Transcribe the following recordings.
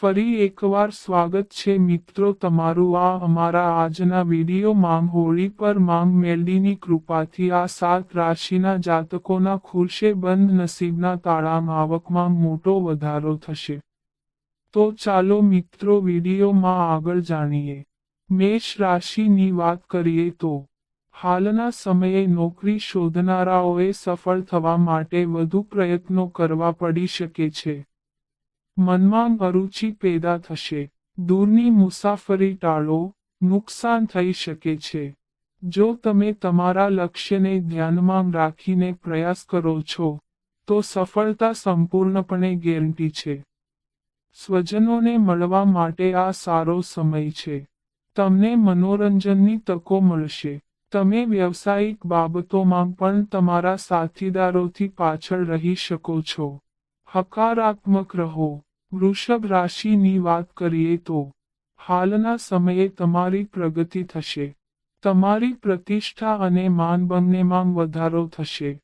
ફરી એકવાર સ્વાગત છે મિત્રો, તમારું આ અમારા આજના વીડિયો માંગ હોળી પર માંગ મેલડીની કૃપાથી આ સાત રાશિના જાતકોના ખુરશે બંધ નસીબના તાળામ આવકમાં મોટો વધારો થશે. તો ચાલો મિત્રો વિડીયોમાં આગળ જાણીએ. મેષ રાશિની વાત કરીએ તો, હાલના સમયે નોકરી શોધનારાઓએ સફળ થવા માટે વધુ પ્રયત્નો કરવા પડી શકે છે. મનમાં અરુચિ પેદા થશે. દૂરની મુસાફરી ટાળો, નુકસાન થઈ શકે છે. જો તમે તમારા લક્ષ્યને ધ્યાનમાં રાખીને પ્રયાસ કરો છો, તો સફળતા સંપૂર્ણપણે ગેરંટી છે. સ્વજનોને મળવા માટે આ સારો સમય છે. તમને મનોરંજનની તકો મળશે. તમે વ્યવસાયિક બાબતોમાં પણ તમારા સાથીદારોથી પાછળ રહી શકો છો. હકારાત્મક રહો. વૃષભ રાશિની વાત કરીએ તો હાલના સમયે તમારી પ્રગતિ થશે. તમારી પ્રતિષ્ઠા અને માનબંગનેમાં વધારો થશે.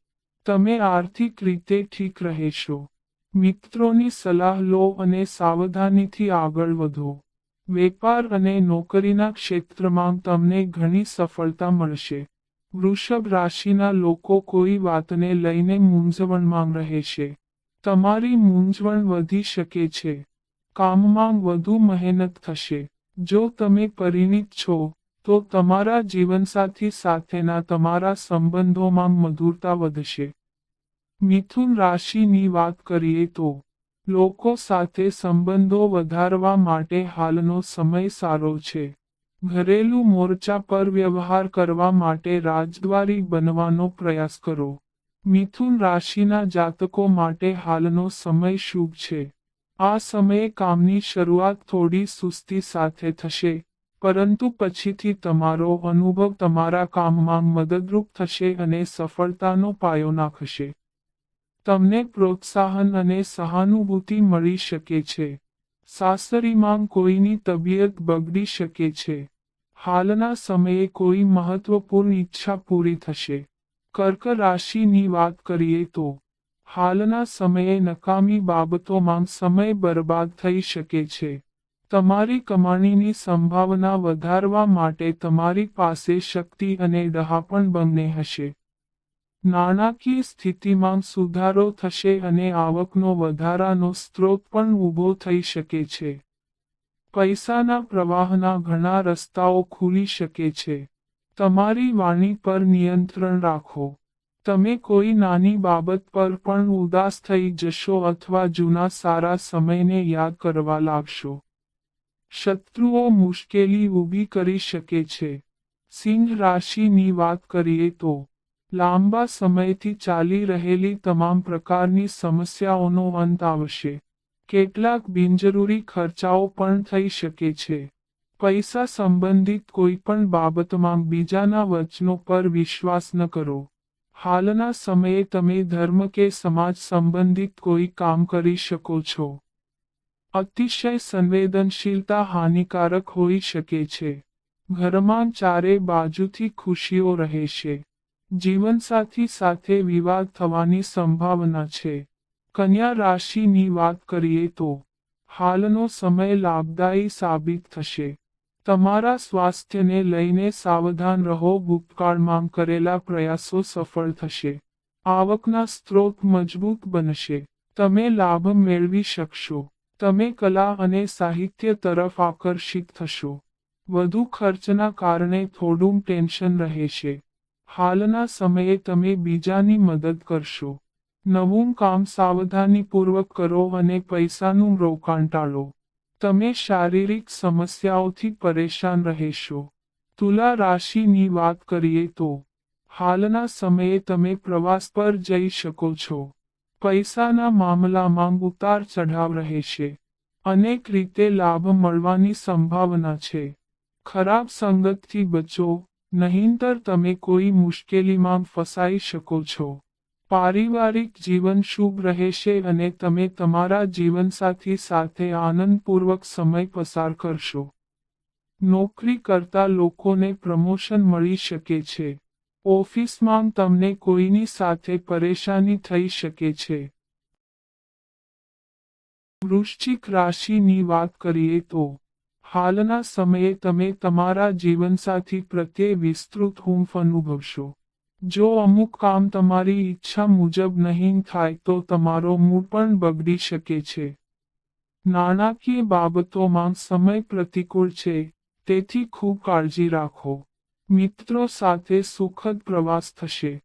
તમે આર્થિક રીતે ઠીક રહેશો. મિત્રોની સલાહ લો અને સાવધાનીથી આગળ વધો. વેપાર અને નોકરીના ક્ષેત્રમાં તમને ઘણી સફળતા મળશે. વૃષભ રાશિના લોકો કોઈ વાતને લઈને મૂંઝવણમાં રહેશે. તમારી મૂંઝવણ વધી શકે છે. કામમાં વધુ મહેનત થશે. જો તમે પરિણિત છો, તો તમારા જીવનસાથી સાથેના તમારા સંબંધોમાં મધુરતા વધશે. મિથુન રાશિની વાત કરીએ તો, લોકો સાથે સંબંધો વધારવા માટે હાલનો સમય સારો છે. ઘરેલું મોરચા પર વ્યવહાર કરવા માટે રાજદ્વારી બનવાનો પ્રયાસ કરો. મિથુન રાશિના જાતકો માટે હાલનો સમય શુભ છે. આ સમયે કામની શરૂઆત થોડી સુસ્તી સાથે થશે, પરંતુ પછીથી તમારો અનુભવ તમારા કામમાં મદદરૂપ થશે અને સફળતાનો પાયો નાખશે. તમને પ્રોત્સાહન અને સહાનુભૂતિ મળી શકે છે. સાસરીમાં કોઈની તબિયત બગડી શકે છે. હાલના સમયે કોઈ મહત્વપૂર્ણ ઈચ્છા પૂરી થશે. કર્ક રાશિની વાત કરીએ તો, હાલના સમયે નકામી બાબતોમાં સમય બરબાદ થઈ શકે છે. તમારી કમાણીની સંભાવના વધારવા માટે તમારી પાસે શક્તિ અને ડહાપણ બંને હશે. નાણાકીય સ્થિતિમાં સુધારો થશે અને આવકનો વધારાનો સ્ત્રોત પણ ઊભો થઈ શકે છે. પૈસાના પ્રવાહના ઘણા રસ્તાઓ ખુલી શકે છે. તમારી વાણી પર નિયંત્રણ રાખો. તમે કોઈ નાની બાબત પર પણ ઉદાસ થઈ જશો અથવા જૂના સારા સમયને યાદ કરવા લાગશો. શત્રુઓ મુશ્કેલી ઊભી કરી શકે છે. સિંહ રાશિની વાત કરીએ તો, લાંબા સમયથી ચાલી રહેલી તમામ પ્રકારની સમસ્યાઓનો અંત આવશે. કેટલાક બિનજરૂરી ખર્ચાઓ પણ થઈ શકે છે. પૈસા સંબંધિત કોઈ પણ બાબતમાં બીજાના વચનો પર વિશ્વાસ ન કરો. હાલના સમયે તમે ધર્મ કે સમાજ સંબંધિત કોઈ કામ કરી શકો છો. અતિશય સંવેદનશીલતા હાનિકારક હોઈ શકે છે. ઘરમાં ચારે બાજુથી ખુશીઓ રહેશે જીવનસાથી સાથે વિવાદ થવાની સંભાવના છે. કન્યા રાશિની વાત કરીએ તો, હાલનો સમય લાભદાયી સાબિત થશે. તમારા સ્વાસ્થ્યને લઈને સાવધાન રહો, ભૂતકાળમાં કરેલા પ્રયાસો સફળ થશે. આવકના સ્ત્રોત મજબૂત બનશે. તમે લાભ મેળવી શકશો. તમે કલા અને સાહિત્ય તરફ આકર્ષિત થશો. વધુ ખર્ચના કારણે થોડું ટેન્શન રહેશે. હાલના સમયે તમે બીજાની મદદ કરશો. નવું કામ સાવધાનીપૂર્વક કરો અને પૈસાનું રોકાણ ટાળો. તમે શારીરિક સમસ્યાઓથી પરેશાન રહેશો. તુલા રાશિની વાત કરીએ તો, હાલના સમયે તમે પ્રવાસ પર જઈ શકો છો. પૈસાના મામલામાં ઉતાર ચઢાવ રહેશે. અનેક રીતે લાભ મળવાની સંભાવના છે. ખરાબ સંગતથી બચો, નહીંતર તમે કોઈ મુશ્કેલીમાં ફસાઈ શકો છો. પારિવારિક જીવન શુભ રહેશે અને તમે તમારા જીવનસાથી સાથે આનંદપૂર્વક સમય પસાર કરશો. નોકરી કરતા લોકોને પ્રમોશન મળી શકે છે. ઓફિસમાં તમને કોઈની સાથે પરેશાની થઈ શકે છે. વૃશ્ચિક રાશિની વાત કરીએ તો, હાલના સમયે તમે તમારા જીવનસાથી પ્રત્યે વિસ્તૃત હુંફ અનુભવશો. જો અમુક કામ તમારી ઈચ્છા મુજબ નહીં થાય તો તમારો મૂડ પણ બગડી શકે છે. નાણાકીય બાબતોમાં સમય પ્રતિકૂળ છે, તેથી ખૂબ કાળજી રાખો. મિત્રો સાથે સુખદ પ્રવાસ થશે.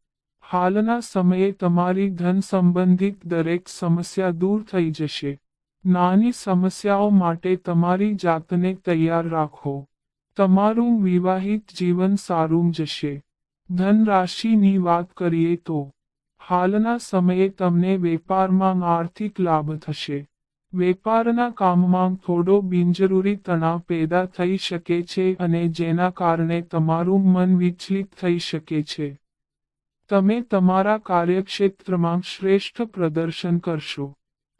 હાલના સમયે તમારી ધન સંબંધિત દરેક સમસ્યા દૂર થઈ જશે. નાની સમસ્યાઓ માટે તમારી જાતને તૈયાર રાખો. તમારું વિવાહિત જીવન સારું જશે. ધન રાશિની વાત કરીએ તો, હાલના સમયે તમને વેપારમાં આર્થિક લાભ થશે. વેપારના કામમાં થોડો બિનજરૂરી તણાવ પેદા થઈ શકે છે અને જેના કારણે તમારું મન વિચલિત થઈ શકે છે. તમે તમારા કાર્યક્ષેત્રમાં શ્રેષ્ઠ પ્રદર્શન કરશો.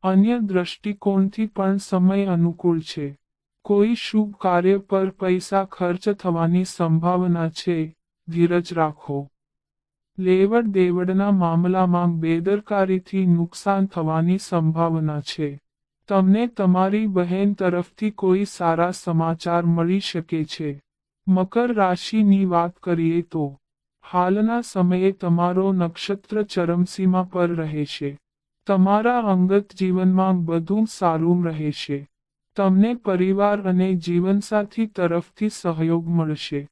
અન્ય દ્રષ્ટિકોણથી પણ સમય અનુકૂળ છે. કોઈ શુભ કાર્ય પર પૈસા ખર્ચ થવાની સંભાવના છે. ધીરજ રાખો. લેવડ દેવડના મામલામાં બેદરકારીથી નુકસાન થવાની સંભાવના છે. તમને તમારી બહેન તરફથી કોઈ સારા સમાચાર મળી શકે છે. મકર રાશિની વાત કરીએ તો, હાલના સમયે તમારો નક્ષત્ર ચરમસીમા પર રહેશે તમારા અંગત જીવનમાં બધું સારું રહેશે. તમને પરિવાર અને જીવનસાથી તરફથી સહયોગ મળશે.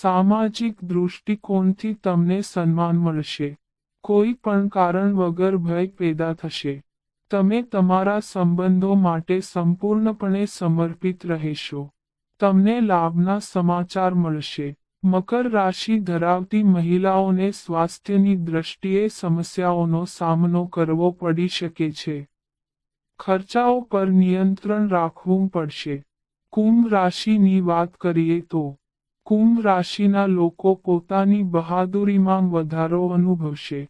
સામાજિક દૃષ્ટિકોણથી તમને સન્માન મળશે. કોઈ પણ કારણ વગર ભય પેદા થશે. તમે તમારા સંબંધો માટે સંપૂર્ણપણે સમર્પિત રહેશો. તમને લાભના સમાચાર મળશે. મકર રાશિ ધરાવતી મહિલાઓને સ્વાસ્થ્યની દ્રષ્ટિએ સમસ્યાઓનો સામનો કરવો પડી શકે છે. ખર્ચાઓ પર નિયંત્રણ રાખવું પડશે. કુંભ રાશિની વાત કરીએ તો કુંભ રાશિના લોકો પોતાની બહાદુરીમાં વધારો અનુભવશે.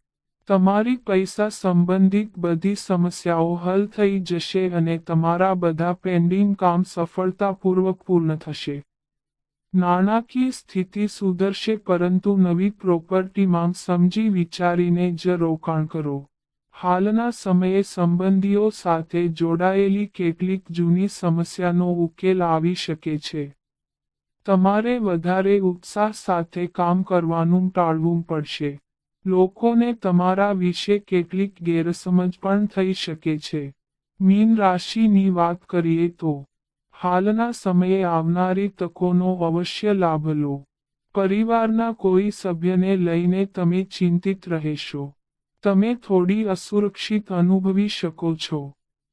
તમારી પૈસા સંબંધિત બધી સમસ્યાઓ હલ થઈ જશે અને તમારા બધા પેન્ડિંગ કામ સફળતાપૂર્વક પૂર્ણ થશે. નાણાકીય સ્થિતિ સુધરશે પરંતુ નવી પ્રોપર્ટીમાં સમજી વિચારીને જ રોકાણ કરો. હાલના સમયે સંબંધીઓ સાથે જોડાયેલી કેટલીક જૂની સમસ્યાનો ઉકેલ આવી શકે છે. તમારે વધારે ઉત્સાહ સાથે કામ કરવાનું ટાળવું પડશે. લોકોને તમારા વિશે કેટલીક ગેરસમજ પણ થઈ શકે છે. મીન રાશિની વાત કરીએ તો, હાલના સમયે આવનારી તકોનો અવશ્ય લાભ લો. પરિવારના કોઈ સભ્યને લઈને તમે ચિંતિત રહેશો. તમે થોડી અસુરક્ષિત અનુભવી શકો છો.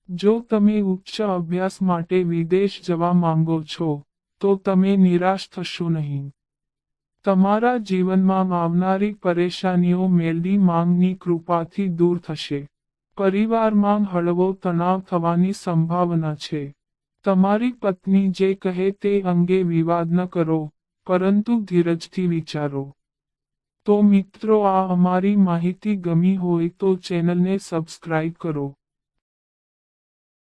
જો તમે ઉચ્ચ અભ્યાસ માટે વિદેશ જવા માંગો છો તો તમે નિરાશ થશો નહીં. તમારા જીવનમાં આવનારી પરેશાનીઓ મેલડી માંગની કૃપાથી દૂર થશે. પરિવારમાં હળવો તણાવ થવાની સંભાવના છે. તમારી પત્ની જે કહે તે અંગે વિવાદ ન કરો, પરંતુ ધીરજથી વિચારો. તો મિત્રો આ અમારી માહિતી ગમી હોય તો ચેનલને સબસ્ક્રાઇબ કરો.